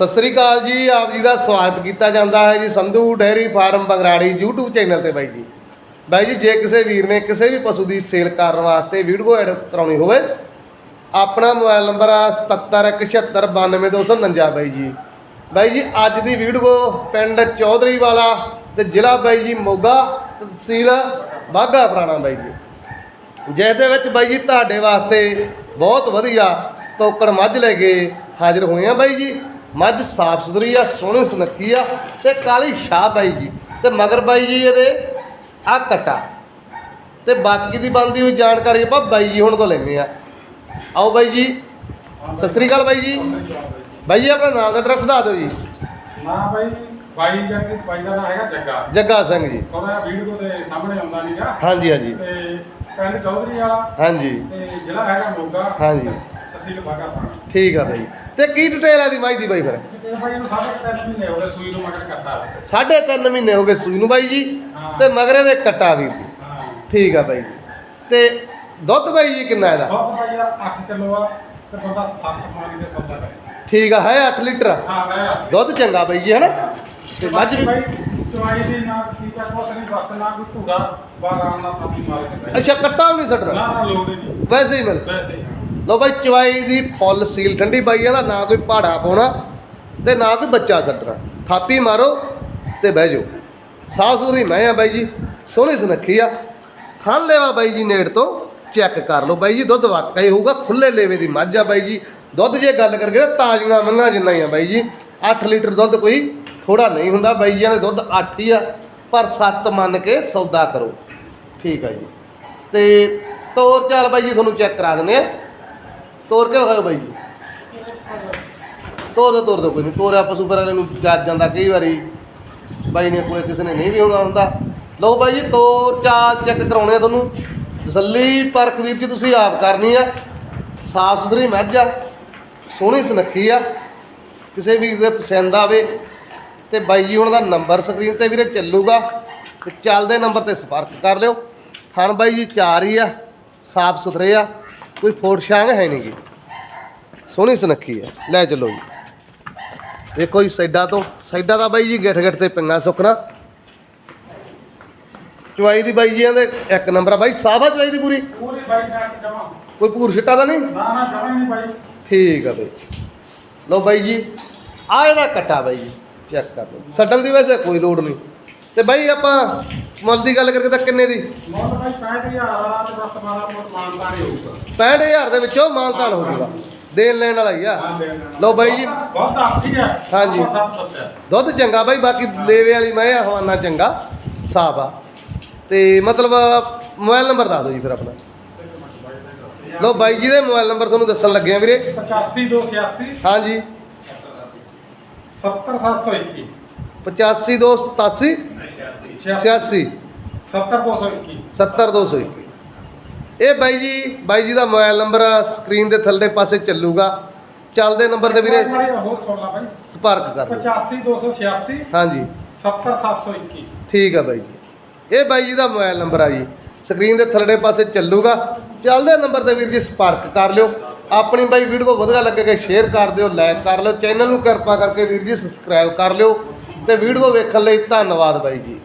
ਸਤਿ ਸ੍ਰੀ ਅਕਾਲ ਜੀ, ਆਪ ਜੀ ਦਾ ਸਵਾਗਤ ਕੀਤਾ ਜਾਂਦਾ ਹੈ ਜੀ Sandhu dairy farm Bagrari YouTube channel ਤੇ ਬਾਈ ਜੀ। ਬਾਈ ਜੀ, ਜੇ ਕਿਸੇ ਵੀਰ ਨੇ ਕਿਸੇ ਵੀ ਪਸ਼ੂ ਦੀ ਸੇਲ ਕਰਨ ਵਾਸਤੇ ਵੀਡੀਓ ਐਡ ਕਰਾਉਣੀ ਹੋਵੇ, ਆਪਣਾ ਮੋਬਾਈਲ ਨੰਬਰ ਆ 7717929249 ਬਾਈ ਜੀ। ਬਾਈ ਜੀ, ਅੱਜ ਦੀ ਵੀਡੀਓ ਪਿੰਡ ਚੌਧਰੀ ਵਾਲਾ ਤੇ ਜ਼ਿਲ੍ਹਾ ਬਾਈ ਜੀ ਮੋਗਾ ਤਹਿਸੀਲ ਬਾਘਾ ਪੁਰਾਣਾ ਬਾਈ ਜੀ। ਜਿਸਦੇ ਵਿੱਚ ਬਾਈ ਜੀ ਤੁਹਾਡੇ ਵਾਸਤੇ ਬਹੁਤ ਵਧੀਆ ਤੋਕੜ ਮੱਝ ਲੈ ਕੇ ਹਾਜ਼ਰ ਹੋਏ ਆ ਬਾਈ ਜੀ। ਮੱਝ ਸਾਫ਼ ਸੁਥਰੀ ਆ ਸੋਹਣੀ ਸੁਨੱਖੀ ਆ ਤੇ ਕਾਲੀ ਸ਼ਾਹ ਬਾਈ ਜੀ। ਤੇ ਮਗਰ ਬਾਈ ਜੀ ਇਹਦੇ ਆ ਕਟਾ। ਤੇ ਬਾਕੀ ਦੀ ਬਣਦੀ ਹੋਈ ਜਾਣਕਾਰੀ ਆਪਾਂ ਬਾਈ ਜੀ ਹੁਣ ਤੋਂ ਲੈਣੇ ਆ। ਆਓ ਬਾਈ ਜੀ। ਸਤਿ ਸ੍ਰੀ ਅਕਾਲ ਬਾਈ ਜੀ। ਬਾਈ ਜੀ ਆਪਣਾ ਨਾਮ ਦਾ ਐਡਰੈਸ ਦੱਸ ਦਿਓ ਜੀ। ਨਾ ਬਾਈ ਬਾਈ ਜਾਨੀ ਬਾਈ ਦਾ ਨਾਮ ਹੈਗਾ ਜੱਗਾ। ਜੱਗਾ ਸਿੰਘ ਜੀ। ਥੋੜਾ ਵੀਡੀਓ ਦੇ ਸਾਹਮਣੇ ਆਉਂਦਾ ਨਹੀਂਗਾ ਹਾਂਜੀ ਹਾਂਜੀ। ਤੇ ਪਿੰਡ ਚੌਧਰੀ ਵਾਲਾ। ਹਾਂਜੀ। ਤੇ ਜ਼ਿਲ੍ਹਾ ਹੈਗਾ ਮੋਗਾ। ਹਾਂਜੀ। ਤਹਿਸੀਲ ਬਾਗਾ ਠੀਕ ਆ ਬਾਈ। ਤੇ ਕੀ ਡਿਟੇਲ ਆ ਦੀ ਮੱਝ ਦੀ ਬਾਈ ਫਿਰ? ਤੇ ਬਾਈ ਨੂੰ ਸਾਰੇ ਤਿੰਨ ਮਹੀਨੇ ਹੋ ਗਏ ਸੂਈ ਨੂੰ ਮਗਰ ਕੱਟਾ। ਸਾਢੇ ਤਿੰਨ ਮਹੀਨੇ ਹੋ ਗਏ ਸੂਈ ਨੂੰ ਬਾਈ ਜੀ ਹਾਂ। ਤੇ ਮਗਰੇ ਦੇ ਕੱਟਾ ਵੀਰ ਦੀ ਹਾਂ। ਠੀਕ ਆ ਬਾਈ। ਤੇ ਦੁੱਧ ਬਾਈ ਜੀ ਕਿੰਨਾ ਇਹਦਾ? ਬਹੁਤ ਬਾਈ ਯਾਰ 8 ਕਿਲੋ ਆ ਤੇ ਬੰਦਾ 7 ਮਾਰੀ ਦੇ ਸੌਦਾ ਕਰੇ। ਠੀਕ ਆ ਹੈ 8 ਲੀਟਰ? ਹਾਂ ਦੁੱਧ ਚੰਗਾ ਬਾਈ ਜੀ ਹਨਾ? ਤੇ ਮੱਝ ਵੀ ਬਾਈ ਚਵਾਈ ਦੀ ਨਾ ਕੀਤਾ ਕੁਛ ਨਹੀਂ ਬਸ ਨਾ ਕੋਈ ਧੂੜਾ ਬਾਰਾਮ ਨਾਲ ਥਾਪੀ ਮਾਰੇ ਤੇ ਅੱਛਾ ਕੱਟਾ ਵੀ ਨਹੀਂ ਨਾ ਛੱਡਣਾ ਨਾ ਲੋੜ ਹੀ ਨਹੀਂ। ਵੈਸੇ ਹੀ ਮਿਲ ਵੈਸੇ ਹੀ ਹਾਂ। ਲੋ ਬਾਈ, ਚਵਾਈ ਦੀ ਫੁੱਲ ਸੀਲ ਠੰਡੀ ਬਾਈ ਇਹਦਾ ਨਾ ਕੋਈ ਪਹਾੜਾ ਪਾਉਣਾ ਤੇ ਨਾ ਕੋਈ ਬੱਚਾ ਛੱਡਣਾ ਥਾਪੀ ਮਾਰੋ ਤੇ ਬਹਿ ਜਾਓ। ਸਾਫ਼ ਸੁਥਰੀ ਮੈਂ ਆ ਬਾਈ ਜੀ, ਸੋਹਣੀ ਸੁਨੱਖੀ ਆ। ਖਾਣ ਲੈਵਾ ਬਾਈ ਜੀ ਨੇੜ ਤੋਂ, ਚੈੱਕ ਕਰ ਲਓ ਬਾਈ ਜੀ, ਦੁੱਧ ਵਾਕਈ ਹੋਊਗਾ ਖੁੱਲੇ ਲੇਵੇ ਦੀ ਮੱਝ ਆ ਬਾਈ ਜੀ। ਦੁੱਧ ਜੇ ਗੱਲ ਕਰਕੇ ਤਾਂ ਤਾਜ਼ੀਆਂ ਮੰਗਾਂ ਜਿੰਨਾ ਹੀ ਆ ਬਾਈ ਜੀ। 8 ਲੀਟਰ ਦੁੱਧ ਕੋਈ ਥੋੜਾ ਨਹੀਂ ਹੁੰਦਾ ਬਾਈ ਜੀਆਂ ਦਾ ਦੁੱਧ 8 ਹੀ ਆ, ਪਰ 7 ਮੰਨ ਕੇ ਸੌਦਾ ਕਰੋ। ਠੀਕ ਆ ਜੀ। ਤੇ ਤੋਰ ਚਾਲ ਬਾਈ ਜੀ, ਤੁਹਾਨੂੰ ਚੈੱਕ ਕਰਾ ਦਿੰਦੇ ਆ। ਤੋਰ ਕੇ ਵਿਖਾਓ ਬਾਈ ਜੀ। ਤੋਰ ਦੋ ਤੋਰ ਦੋ, ਕੋਈ ਨਹੀਂ। ਤੋਰਿਆ ਪਸ਼ੂ ਪਰ ਵਾਲੇ ਨੂੰ ਜੱਜ ਜਾਂਦਾ ਕਈ ਵਾਰੀ। ਬਾਈ ਨੇ ਕੋਈ ਕਿਸੇ ਨੇ ਨਹੀਂ ਵੀ ਆਉਂਦਾ ਹੁੰਦਾ। ਲਓ ਬਾਈ ਜੀ, ਤੋਰ ਚਾਰ ਚੈੱਕ ਕਰਾਉਣੇ ਆ ਤੁਹਾਨੂੰ। ਤਸੱਲੀ ਪਰਖ ਵੀਰ ਜੀ, ਤੁਸੀਂ ਆਪ ਕਰਨੀ ਆ। ਸਾਫ਼ ਸੁਥਰੀ ਮੱਝ ਆ। ਸੋਹਣੀ ਸੁਨੱਖੀ ਆ। ਕਿਸੇ ਵੀਰ ਦੇ ਪਸੰਦ ਆਵੇ ਤੇ ਬਾਈ ਜੀ ਉਹਨਾਂ ਦਾ ਨੰਬਰ ਸਕਰੀਨ ਤੇ ਵੀਰੇ ਚੱਲੂਗਾ ਤੇ ਚੱਲਦੇ ਨੰਬਰ ਤੇ ਸੰਪਰਕ ਕਰ ਲਿਓ। ਥਣ ਬਾਈ ਜੀ, ਚਾਰ ਹੀ ਆ। ਸਾਫ਼ ਸੁਥਰੇ ਆ। ਕੋਈ ਫੋਟ ਛਾਂਗ ਹੈ ਨਹੀਂ ਗੀ ਸੋਹਣੀ ਸੁਨੱਖੀ ਆ ਲੈ ਚੱਲੋ ਜੀ। ਦੇਖੋ ਜੀ ਸਾਈਡਾਂ ਤੋਂ। ਸਾਈਡਾਂ ਦਾ ਬਾਈ ਜੀ ਗਿੱਠ ਗਿੱਠ ਤੇ ਪਿੰਗਾ ਸੁੱਕਣਾ। ਚੁਆਈ ਦੀ ਬਾਈ ਜੀ ਇਹਦੇ ਇੱਕ ਨੰਬਰ ਆ ਬਾਈ ਸਾਫਾ ਚੁਆਈ ਦੀ ਪੂਰੀ? ਪੂਰੀ ਬਾਈ ਨਾਲ ਜਮਾ। ਕੋਈ ਭੂਰ ਛਿੱਟਾ ਤਾਂ ਨਹੀਂ? ਨਾ ਨਾ ਜਮਾ ਹੀ ਨਹੀਂ ਬਾਈ। ਠੀਕ ਆ ਬਈ। ਲਓ ਬਾਈ ਜੀ ਆ ਇਹਦਾ ਕੱਟਾ ਬਾਈ ਜੀ। ਚੈੱਕ ਕਰ ਲਓ। ਸੱਟਣ ਦੀ ਵੈਸੇ ਕੋਈ ਲੋੜ ਨਹੀਂ। ਤੇ ਬਾਈ ਆਪਾਂ ਮੁੱਲ ਦੀ ਗੱਲ ਕਰਕੇ ਤਾਂ ਕਿੰਨੇ ਦੀ? ਮੋਲ ਬਾਈ 65000 ਆ ਤੇ ਬਸ ਮਾਰਾ ਮੋਟ ਮਾਨਤਾ ਨਹੀਂ ਹੋਊਗਾ। 65000 ਦੇ ਵਿੱਚੋਂ ਮਾਨਤਾਨ ਹੋ ਜਾਊਗਾ। ਦੇਣ ਲੈਣ ਵਾਲਾ ਹੀ ਆ। ਲਓ ਬਾਈ ਜੀ। ਬਹੁਤ ਆਖੀ ਹੈ। ਹਾਂਜੀ। ਦੁੱਧ ਚੰਗਾ ਬਾਈ ਬਾਕੀ ਲੇਵੇ ਵਾਲੀ ਮੈਂ ਆ ਹਵਾਨਾ ਚੰਗਾ। ਸਾਫ਼ ਆ। ਤੇ ਮਤਲਬ ਮੋਬਾਈਲ ਨੰਬਰ ਦੱਸ ਦਿਓ ਜੀ ਫਿਰ ਆਪਣਾ। ਲਓ ਬਾਈ ਜੀ ਦੇ ਮੋਬਾਈਲ ਨੰਬਰ ਤੁਹਾਨੂੰ ਦੱਸਣ ਲੱਗੇ ਆ ਵੀਰੇ। 85286 ਹਾਂਜੀ। 70721 85287 86 70221 70221 ਇਹ ਬਾਈ ਜੀ ਬਾਈ ਜੀ ਦਾ ਮੋਬਾਈਲ ਨੰਬਰ ਸਕਰੀਨ ਦੇ ਥੱਲੇ ਪਾਸੇ ਚੱਲੂਗਾ। ਚੱਲਦੇ ਨੰਬਰ ਤੇ ਵੀਰੇ ਹੋਰ ਸੁਣ ਲਾ ਬਾਈ। ਸੰਪਰਕ ਕਰ ਲਓ। 85286 ਹਾਂਜੀ। 70721 ਠੀਕ ਆ ਬਾਈ ਜੀ। ਇਹ ਬਾਈ ਜੀ ਦਾ ਮੋਬਾਈਲ ਨੰਬਰ ਆ ਜੀ। ਸਕਰੀਨ ਦੇ ਥੱਲੇ ਪਾਸੇ ਚੱਲੂਗਾ। ਚੱਲਦੇ ਨੰਬਰ ਤੇ ਵੀਰ ਜੀ ਸੰਪਰਕ ਕਰ ਲਿਓ। ਆਪਣੀ ਬਾਈ ਵੀਡੀਓ ਵਧੀਆ ਲੱਗੇਗਾ ਸ਼ੇਅਰ ਕਰ ਦਿਓ ਲਾਈਕ ਕਰ ਲਿਓ। ਚੈਨਲ ਨੂੰ ਕਿਰਪਾ ਕਰਕੇ ਵੀਰ ਜੀ ਸਬਸਕ੍ਰਾਈਬ ਕਰ ਲਿਓ। ਤੇ ਵੀਡੀਓ ਵੇਖਣ ਲਈ ਧੰਨਵਾਦ ਬਾਈ ਜੀ।